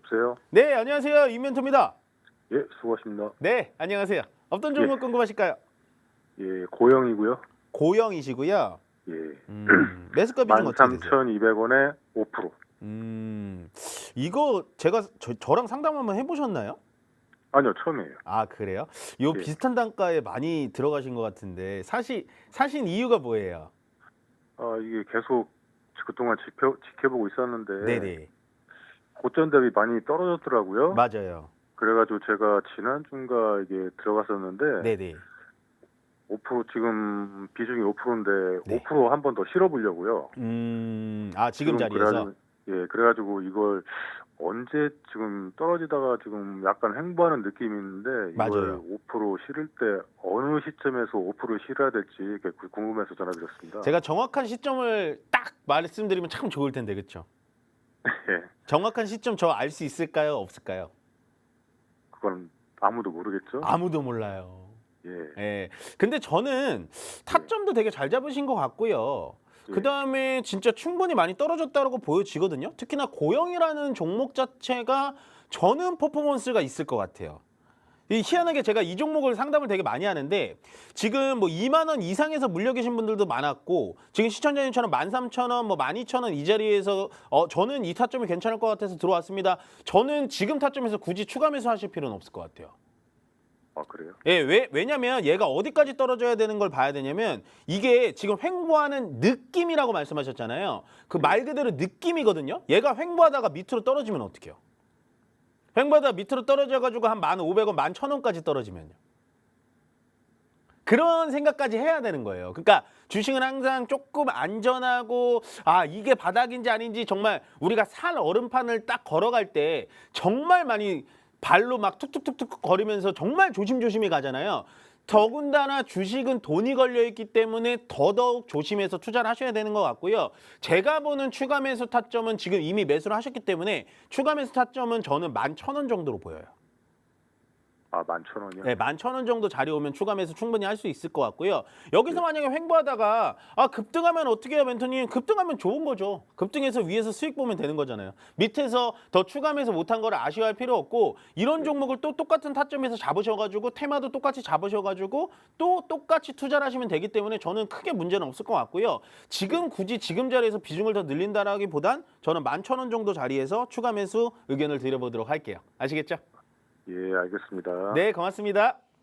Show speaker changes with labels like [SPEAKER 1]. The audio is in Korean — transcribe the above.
[SPEAKER 1] 여보세요?
[SPEAKER 2] 네, 안녕하세요. 이멘토입니다.
[SPEAKER 1] 예, 수고하십니다.
[SPEAKER 2] 네, 안녕하세요. 어떤 종목
[SPEAKER 1] 예.
[SPEAKER 2] 궁금하실까요?
[SPEAKER 1] 예, 고영이고요.
[SPEAKER 2] 고영이시고요.
[SPEAKER 1] 예.
[SPEAKER 2] 음, 매수가 비중 어떻게 되세요?
[SPEAKER 1] 13,200원에 5%.
[SPEAKER 2] 음, 이거 제가 저, 저랑 상담 한번 해보셨나요?
[SPEAKER 1] 아니요, 처음이에요.
[SPEAKER 2] 아 그래요? 요
[SPEAKER 1] 예.
[SPEAKER 2] 비슷한 단가에 많이 들어가신 것 같은데 사실 사신 이유가 뭐예요?
[SPEAKER 1] 아, 이게 계속 그동안 지켜, 지켜보고 있었는데
[SPEAKER 2] 네네
[SPEAKER 1] 고점 대비 많이 떨어졌더라고요.
[SPEAKER 2] 맞아요.
[SPEAKER 1] 그래가지고 제가 지난 주인가 이게 들어갔었는데
[SPEAKER 2] 네네
[SPEAKER 1] 5% 지금 비중이 5%인데
[SPEAKER 2] 네.
[SPEAKER 1] 5%한 번 더 실어보려고요.
[SPEAKER 2] 음, 아 지금 자리에서
[SPEAKER 1] 그래가지고, 예, 그래가지고 이걸 언제 지금 떨어지다가 지금 약간 횡보하는 느낌이 있는데 이걸
[SPEAKER 2] 맞아요.
[SPEAKER 1] 5% 실을 때 어느 시점에서 5% 실어야 될지 궁금해서 전화드렸습니다.
[SPEAKER 2] 제가 정확한 시점을 딱 말씀드리면 참 좋을 텐데 그렇죠?
[SPEAKER 1] 예,
[SPEAKER 2] 정확한 시점 저 알 수 있을까요? 없을까요?
[SPEAKER 1] 그건 아무도 모르겠죠.
[SPEAKER 2] 아무도 몰라요.
[SPEAKER 1] 예,
[SPEAKER 2] 예. 근데 저는 타점도 되게 잘 잡으신 것 같고요.
[SPEAKER 1] 예.
[SPEAKER 2] 그 다음에 진짜 충분히 많이 떨어졌다고 보여지거든요. 특히나 고영이라는 종목 자체가 저는 퍼포먼스가 있을 것 같아요. 이 희한하게 제가 이 종목을 상담을 되게 많이 하는데 지금 뭐 2만 원 이상에서 물려 계신 분들도 많았고 지금 시청자님처럼 13,000원, 뭐 12,000원 이 자리에서 어 저는 이 타점이 괜찮을 것 같아서 들어왔습니다. 저는 지금 타점에서 굳이 추가 매수하실 필요는 없을 것 같아요.
[SPEAKER 1] 아 그래요?
[SPEAKER 2] 예, 왜, 왜냐면 얘가 어디까지 떨어져야 되는 걸 봐야 되냐면 이게 지금 횡보하는 느낌이라고 말씀하셨잖아요. 그 말 그대로 느낌이거든요. 얘가 횡보하다가 밑으로 떨어지면 어떡해요? 횡보하다가 밑으로 떨어져가지고 한 1,500원, 11,000원까지 떨어지면요. 그런 생각까지 해야 되는 거예요. 그러니까 주식은 항상 조금 안전하고 아 이게 바닥인지 아닌지 정말 우리가 살 얼음판을 딱 걸어갈 때 정말 많이 발로 막 툭툭툭툭 거리면서 정말 조심조심히 가잖아요. 더군다나 주식은 돈이 걸려 있기 때문에 더더욱 조심해서 투자를 하셔야 되는 것 같고요. 제가 보는 추가 매수 타점은 지금 이미 매수를 하셨기 때문에 추가 매수 타점은 저는 11,000원 정도로 보여요.
[SPEAKER 1] 아 11,000원이요?
[SPEAKER 2] 네, 11,000원 정도 자리 오면 추가 매수 충분히 할 수 있을 것 같고요. 여기서 만약에 횡보하다가 아 급등하면 어떻게 해요, 멘토님? 급등하면 좋은 거죠. 급등해서 위에서 수익 보면 되는 거잖아요. 밑에서 더 추가 매수 못한 거를 아쉬워할 필요 없고 이런 종목을 또 똑같은 타점에서 잡으셔가지고 테마도 똑같이 잡으셔가지고 또 똑같이 투자를 하시면 되기 때문에 저는 크게 문제는 없을 것 같고요. 지금 굳이 지금 자리에서 비중을 더 늘린다라기보단 저는 11,000원 정도 자리에서 추가 매수 의견을 드려보도록 할게요. 아시겠죠?
[SPEAKER 1] 예, 알겠습니다.
[SPEAKER 2] 네, 고맙습니다.